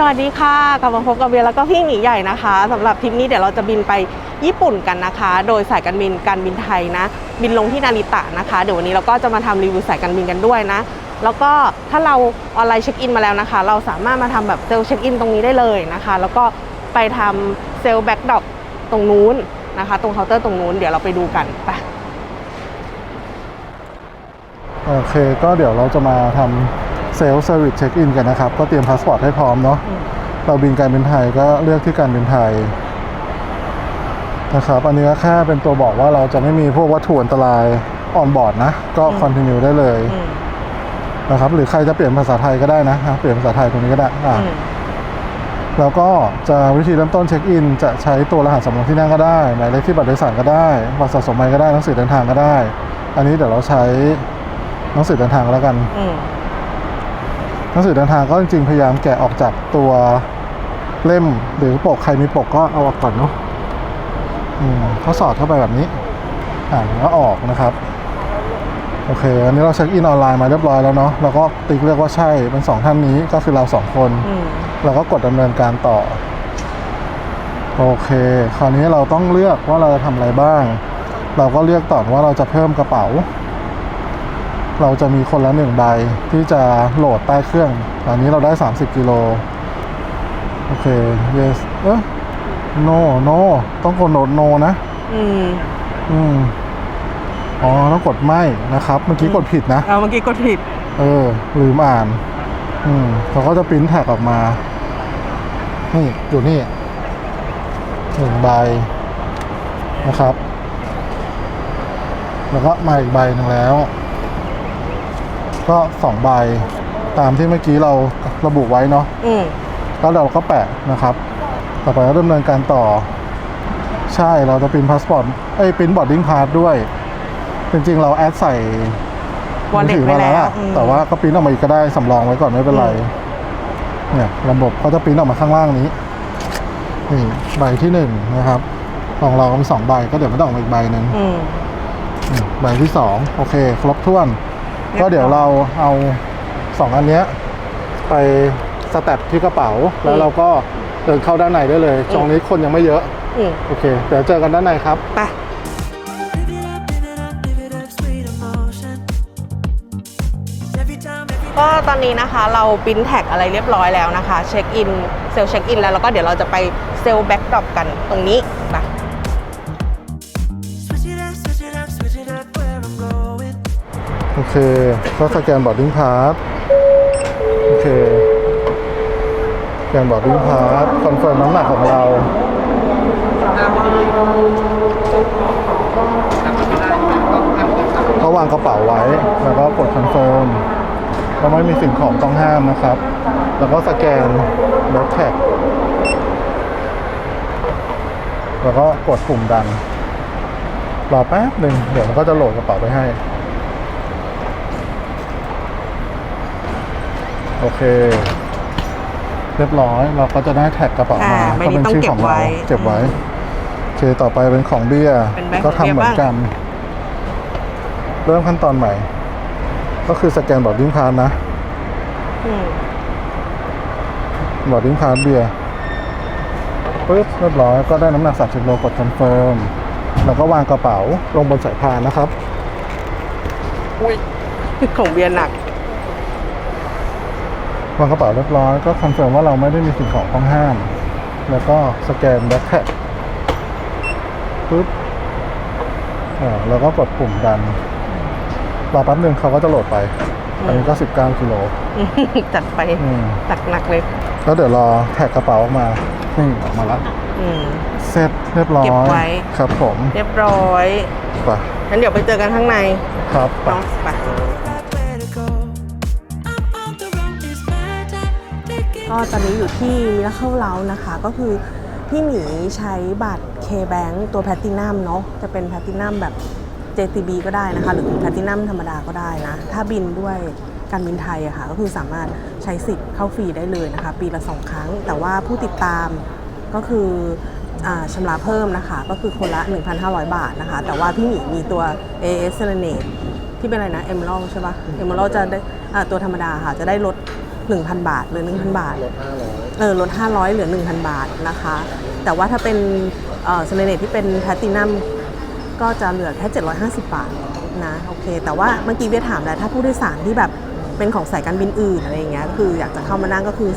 สวัสดีค่ะกลับมาพบกับเบียแล้วก็พี่หมีใหญ่นะคะสำหรับทริปนี้เดี๋ยวเราจะบินไปญี่ปุ่นกันนะคะ โดยสายการบินการบินไทยนะ บินลงที่นาริตะนะคะ เดี๋ยววันนี้เราก็จะมาทำรีวิวสายการบินกันด้วยนะ แล้วก็ถ้าเราออนไลน์เช็คอินมาแล้วนะคะ เราสามารถมาทำแบบเซลล์เช็คอินตรงนี้ได้เลยนะคะ แล้วก็ไปทำเซลล์แบ็กดอกตรงนู้นนะคะ ตรงเคาน์เตอร์ตรงนู้นเดี๋ยวเราไปดูกันไปโอเค ก็เดี๋ยวเราจะมาทำ เซลล์เซอร์วิสเช็คอินกันนะครับ ก็เตรียมพาสปอร์ตให้พร้อมเนาะอืมเราบินการบินไทยก็เลือกที่การบินไทยนะครับอันนี้ก็แค่เป็นตัวบอกว่าเราจะไม่มีพวกวัตถุอันตรายออนบอร์ดนะ ก็คอนติเนียได้เลยอืมนะครับ หรือใครจะเปลี่ยนภาษาไทยก็ได้นะอะเปลี่ยนภาษาไทยตรงนี้ก็ได้อะอืมแล้วก็จะวิธีเริ่มต้นเช็คอิน จะใช้ตัวรหัสสำรองที่นั่งก็ได้หมายเลขที่บัตรโดยสารก็ได้บัตรสะสมใบก็ได้หนังสือเดินทางก็ได้ อันนี้เดี๋ยวเราใช้หนังสือเดินทางแล้วกันอืมห นังสือเดินทางก็จริงๆพยายามแกะออกจากตัวเล่มหรือปกใครมีปกก็เอาออกก่อนเนาะอืมเขาสอดเข้าไปแบบนี้อ่านแล้วออกนะครับ โอเค อันนี้เราเช็คอินออนไลน์มาเรียบร้อยแล้วเนาะเราก็ติ๊กเลือกว่าใช่เป็นสองท่านนี้ก็คือเราสองคนอืมเราก็กดดำเนินการต่อ โอเค คราวนี้เราต้องเลือกว่าเราจะทำอะไรบ้าง เราก็เลือกต่อว่าเราจะเพิ่มกระเป๋า เราจะมีคนละหนึ่งใบที่จะโหลดใต้เครื่องตอนนี้เราได้ 30กิโลโอเค yes เอ๊ะ no no ต้องกดโหลด no นะ อืม อืม อ๋อ ต้องกดไม่นะครับ เมื่อกี้กดผิดนะ เอาเมื่อกี้กดผิด เออ ลืมอ่าน อืมเขาก็จะปริ้นแท็กออกมา นี่อยู่นี่หนึ่งใบนะครับ แล้วก็มาอีกใบหนึ่งแล้ว ก็สองใบตามที่เมื่อกี้เราระบุไว้เนาะอืมแล้วเราก็แปะนะครับ ต่อไปก็ดำเนินการต่อ ใช่เราจะปริ้นพาสปอร์ตเอ้ยปริ้นบอร์ดดิ้งพาสด้วย จริงๆเราแอดใส่วอลเล็ตมืถืไปแล้วอะอืมแต่ว่าก็ปริ้นออกมาอีกก็ได้สำรองไว้ก่อนไม่เป็นไรเนี่ยระบบเขาจะปริ้นออกมาข้างล่างนี้นี่ใบที่หนึ่งนะครับ ของเราก็มีสองใบก็เดี๋ยวมันต้องออกมาอีกใบหนึ่งอืมอืมใบที่สองโอเค ครบถ้วนเรียบร้อย ก็เดี๋ยวเราเอาสองอันเนี้ยไปสแตปที่กระเป๋า แล้วเราก็เดินเข้าด้านในได้เลยตรงนี้คนยังไม่เยอะ อืมโอเค เดี๋ยวเจอกันด้านในครับ ไป Live it up, live it up, live it up, sweet emotion. Every time, every ก็ตอนนี้นะคะเราปริ้นแท็กอะไรเรียบร้อยแล้วนะคะ เช็คอินเซลล์เช็คอินแล้วแล้วก็เดี๋ยวเราจะไปเซลล์แบ็กดรอปกันตรงนี้ไป โอเค ก็สแกนบอร์ดดิ้งพาสโอเคสแกนบอร์ดดิ้งพาสคอนเฟิร์มน้ำหนักของเราก็วางกระเป๋าไว้ แล้วก็กดคอนเฟิร์มก็ไม่มีสิ่งของต้องห้ามนะครับ แล้วก็สแกนแบ็คแท็ก แล้วก็กดปุ่มดัน รอแป๊บหนึ่งเดี๋ยวมันก็จะโหลดกระเป๋าไปให้ โอเค เรียบร้อยเราก็จะได้แท็กกระเป๋าอ่ามาใบก็นี้เป็นต้องชื่อเก็บของเราไว้เก็บไว้โอเคต่อไปเป็นของเบียร์เป็นแบงค์ก็ทำของเบียร์เหมือนกัน เริ่มขั้นตอนใหม่ ก็คือสแกนบอร์ดดิ้งพาสนะอืมบอร์ดดิ้งพาสเบียร์ปึ๊บเรียบร้อยก็ได้น้ำหนัก30โลกดคอนเฟิร์มแล้วก็วางกระเป๋าลงบนสายพานนะครับอุ้ยของเบียร์หนัก วางกระเป๋าเรียบร้อยก็คอนเฟิร์มว่าเราไม่ได้มีสิ่งของต้องห้าม แล้วก็สแกนแบ็คแท็กปึ๊บอ่าแล้วก็กดปุ่มดันรอแป๊บหนึ่งเขาก็จะโหลดไป อันนี้ก็19กิโลจัดไปอืมหนักหนักๆเลยแล้วเดี๋ยวรอแท็กกระเป๋าออกมานี่ออกมาแล้วอืม เสร็จเรียบร้อยเก็บไว้ ครับผมเรียบร้อยไปงั้นเดี๋ยวไปเจอกันข้างในครับไป เนาะไป ก็ตอนนี้อยู่ที่มิราเคิลเลานะคะก็คือพี่หมีใช้บัตร K-Bank ตัวแพ t ตินัมเนาะจะเป็นแพ t ตินัมแบบ JTB ก็ได้นะคะ หรือแพ t ตินัมธรรมดาก็ได้นะ ถ้าบินด้วยการบินไทยอะค่ะก็คือสามารถใช้สิทธิ์เข้าฟรีได้เลยนะคะ ปีละ 2 ครั้ง แต่ว่าผู้ติดตามก็คืออชำระเพิ่มนะคะ ก็คือคนละ 1,500 บาทนะคะ แต่ว่าพี่หมีมีตัว AS Serenade ที่เป็นอะไรนะ Emerald ใช่ปะ Emerald จะได้ตัวธรรมดาค่ะ จะได้ลด 1,000 บาทเหรือ1,000 บาทลดห้าร้อยเออลด500 เหลือ 1,000 บาทนะคะ แต่ว่าถ้าเป็นเออเซเลเนตที่เป็นแพลตินัมก็จะเหลือแค่ 750 บาทนะโอเค แต่ว่าเมื่อกี้เบียถามแล้วถ้าผู้โดยสารที่แบบเป็นของสายการบินอื่นอะไรอย่างเงี้ยคืออยากจะเข้ามานั่งก็คือ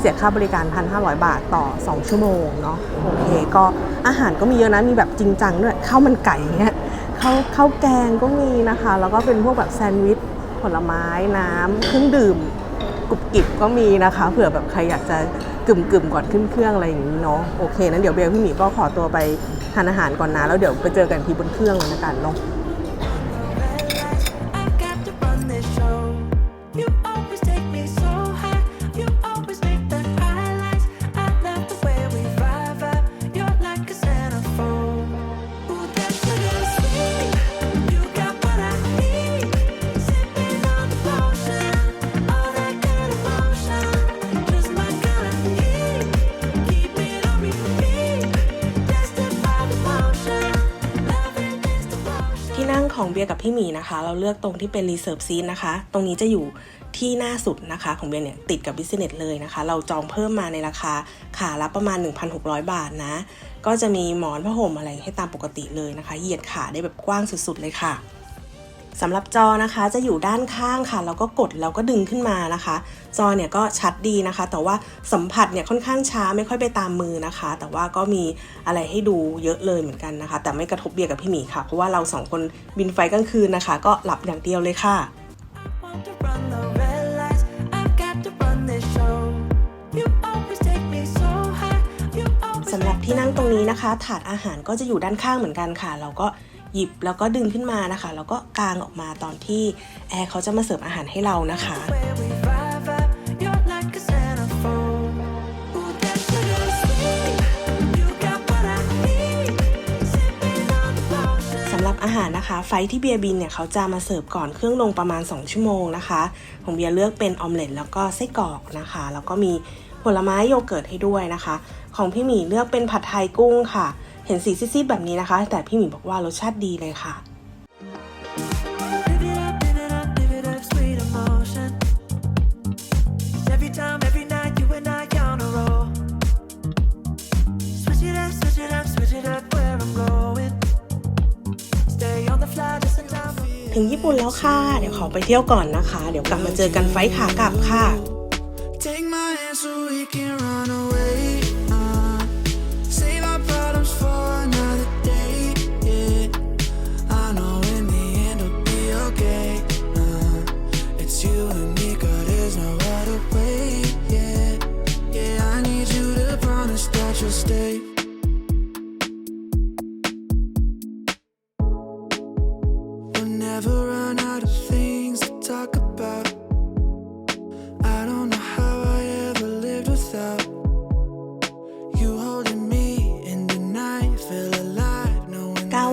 เสียค่าบริการ 1,500 บาทต่อ 2 ชั่วโมงเนาะโอเคก็อาหารก็มีเยอะนะมีแบบจริงจังด้วยข้าวมันไก่เงี้ยข้าวข้าวแกงก็มีนะคะ แล้วก็เป็นพวกแบบแซนด์วิชผลไม้น้ำเครื่องดื่ม กรุบกริบก็มีนะคะ เผื่อแบบใครอยากจะกึ่มกึ่มก่อนขึ้นเครื่องอะไรอย่างนี้เนาะโอเคนั้นเดี๋ยวเบลพี่หมีก็ขอตัวไปทานอาหารก่อนนะแล้วเดี๋ยวไปเจอกันที่บนเครื่องเลยนะกันเนาะ ของเบียร์กับพี่หมีนะคะ เราเลือกตรงที่เป็น reserve seat นะคะ ตรงนี้จะอยู่ที่หน้าสุดนะคะ ของเบียร์เนี่ยติดกับบิสเนสเลยนะคะ เราจองเพิ่มมาในราคาขาละประมาณ 1,600 บาทนะ ก็จะมีหมอนผ้าห่มอะไรให้ตามปกติเลยนะคะ เหยียดขาได้แบบกว้างสุดๆเลยค่ะ สำหรับจอนะคะจะอยู่ด้านข้างค่ะ แล้วก็กดแล้วก็ดึงขึ้นมานะคะ จอเนี่ยก็ชัดดีนะคะ แต่ว่าสัมผัสเนี่ยค่อนข้างช้าไม่ค่อยไปตามมือนะคะ แต่ว่าก็มีอะไรให้ดูเยอะเลยเหมือนกันนะคะ แต่ไม่กระทบเบียร์กับพี่หมีค่ะ เพราะว่าเราสองคนบินไฟกลางคืนนะคะ ก็หลับอย่างเดียวเลยค่ะ สำหรับที่นั่งตรงนี้นะคะ ถาดอาหารก็จะอยู่ด้านข้างเหมือนกันค่ะ เราก็ หยิบแล้วก็ดึงขึ้นมานะคะ แล้วก็กางออกมาตอนที่แอร์เขาจะมาเสิร์ฟอาหารให้เรานะคะ the way we vibe. vibe. You're like a centerfold. Ooh, that sugar sweet. You got what I need. Sipping on the potion. สำหรับอาหารนะคะ ไฟล์ที่เบียร์บินเนี่ยเขาจะมาเสิร์ฟก่อนเครื่องลงประมาณ 2 ชั่วโมงนะคะของเบียร์เลือกเป็นออมเล็ตแล้วก็ไส้กรอกนะคะ แล้วก็มีผลไม้โยเกิร์ตให้ด้วยนะคะ ของพี่หมีเลือกเป็นผัดไทยกุ้งค่ะ เห็นสีซีดๆแบบนี้นะคะ แต่พี่หมีบอกว่ารสชาติดีเลยค่ะ Live it up, live it up, live it up, sweet emotion. Every time, every night, you and I on a roll. Switch it up, switch it up, switch it up where I'm going. Stay on the fly, listen down. ถึงญี่ปุ่นแล้วค่ะ เดี๋ยวขอไปเที่ยวก่อนนะคะ เดี๋ยวกลับมาเจอกันไฟล์ขากลับค่ะ Take my hand so we can run away.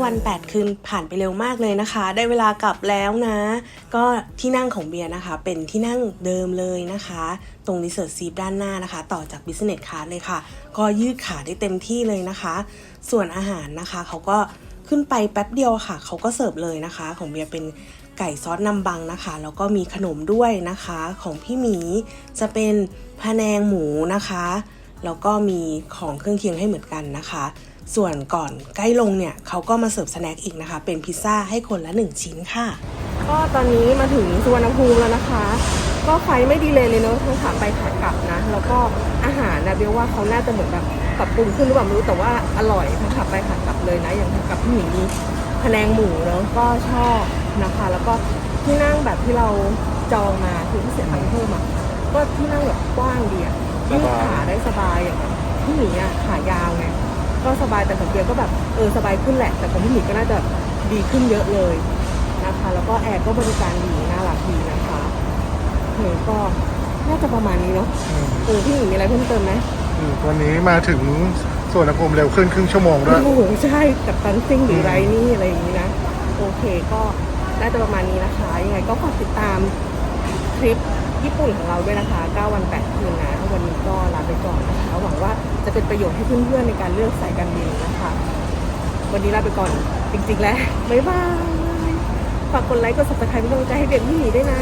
วัน 8 คืนผ่านไปเร็วมากเลยนะคะ ได้เวลากลับแล้วนะ ก็ที่นั่งของเบียร์นะคะ เป็นที่นั่งเดิมเลยนะคะ ตรงรีเสิร์ชซีฟด้านหน้านะคะ ต่อจากบิสเนสคลาสเลยค่ะ ก็ยืดขาได้เต็มที่เลยนะคะ ส่วนอาหารนะคะเขาก็ขึ้นไปแป๊บเดียวค่ะ เขาก็เสิร์ฟเลยนะคะ ของเบียร์เป็นไก่ซอสนำบังนะคะ แล้วก็มีขนมด้วยนะคะ ของพี่หมีจะเป็นผะแนงหมูนะคะ แล้วก็มีของเครื่องเคียงให้เหมือนกันนะคะ ส่วนก่อนใกล้ลงเนี่ยเขาก็มาเสิร์ฟสแน็คอีกนะคะ เป็นพิซซ่าให้คนละ 1 ชิ้นค่ะ ก็ตอนนี้มาถึงสุวรรณภูมิแล้วนะคะ ก็ไฟไม่ดีเลยเลยเนาะทั้งขาไปขากลับนะ แล้วก็อาหารนะเบลว่าเขาน่าจะเหมือนแบบปรับปรุงขึ้นหรือเปล่าไม่รู้แต่ว่าอร่อยทั้งขาไปขากลับเลยนะอย่างขากลับพี่หมีมีพะแนงหมูเนาะก็ชอบนะคะ แล้วก็ที่นั่งแบบที่เราจองมาคือที่เสียตังค์เพิ่มอะก็ที่นั่งแบบกว้างดีอะยืดขาได้สบายอย่างแบบพี่หมีอะขายาวไง ก็สบายแต่ของเบียร์ก็แบบเออสบายขึ้นแหละ แต่ของพี่หมีก็น่าจะดีขึ้นเยอะเลยนะคะ แล้วก็แอร์ก็บริการดีน่ารักดีนะคะเฮ้ก็น่าจะประมาณนี้เนาะเออพี่หมีมีอะไรเพิ่มเติมไหมอืมวันนี้มาถึงส่วนภูมิเร็วขึ้นครึ่งชั่วโมงด้วยโอ้โหใช่กับตันซิ่งหรือไรนี่อะไรอย่างนี้นะโอเคก็น่าจะประมาณนี้นะคะยังไงก็ฝากติดตามทริป ญี่ปุ่นของเราด้วยนะคะ 9 วัน 8 คืนนะ วันนี้ก็ลาไปก่อนนะคะหวังว่าจะเป็นประโยชน์ให้เพื่อนๆในการเลือกสายการบินนะคะ วันนี้ลาไปก่อนจริงๆแล้วบ๊ายบาย ฝากกดไลค์กด subscribe เป็นกำลังใจให้เด็กพี่หมีด้วยนะ